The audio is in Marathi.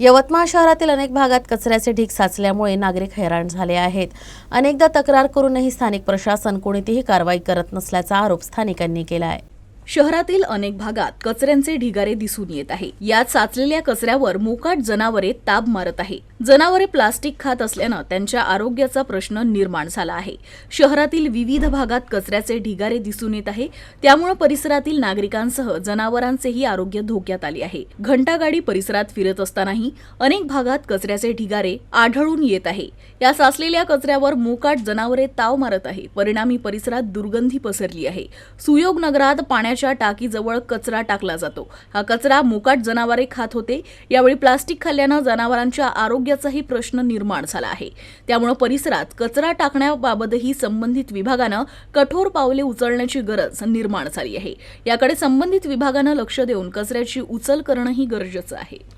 यवतमाळ शहरातील अनेक भागात कचऱ्याचे ढीग साचल्यामुळे नागरिक हैराण झाले आहेत. अनेकदा तक्रार करूनही स्थानिक प्रशासन कोणतीही कारवाई करत नसल्याचा आरोप स्थानिकांनी केला आहे शहरातील अनेक भागात कचऱ्यांचे ढिगारे दिसून येत आहे. यात साचलेल्या कचऱ्यावर मोकाट जनावरे ताब मारत आहे. जनावरे प्लास्टिक खात असल्यानं त्यांच्या आरोग्याचा प्रश्न निर्माण झाला आहे. शहरातील विविध भागात कचऱ्याचे ढिगारे दिसून येत आहे. त्यामुळे परिसरातील नागरिकांसह जनावरांचेही आरोग्य धोक्यात आले आहे. घंटागाडी परिसरात फिरत असतानाही अनेक भागात कचऱ्याचे ढिगारे आढळून येत आहे. या साचलेल्या कचऱ्यावर मोकाट जनावरे ताव मारत आहे. परिणामी परिसरात दुर्गंधी पसरली आहे. सुयोग नगरात पाण्याच्या टाकीजवळ कचरा टाकला जातो. हा कचरा मोकाट जनावरे खात होते. यावेळी प्लास्टिक खाल्ल्यानं जनावरांच्या आरोग्याचाही प्रश्न निर्माण झाला आहे. त्यामुळे परिसरात कचरा टाकण्याबाबतही संबंधित विभागानं कठोर पावले उचलण्याची गरज निर्माण झाली आहे. याकडे संबंधित विभागानं लक्ष देऊन कचऱ्याची उचल करणंही गरजेचं आहे.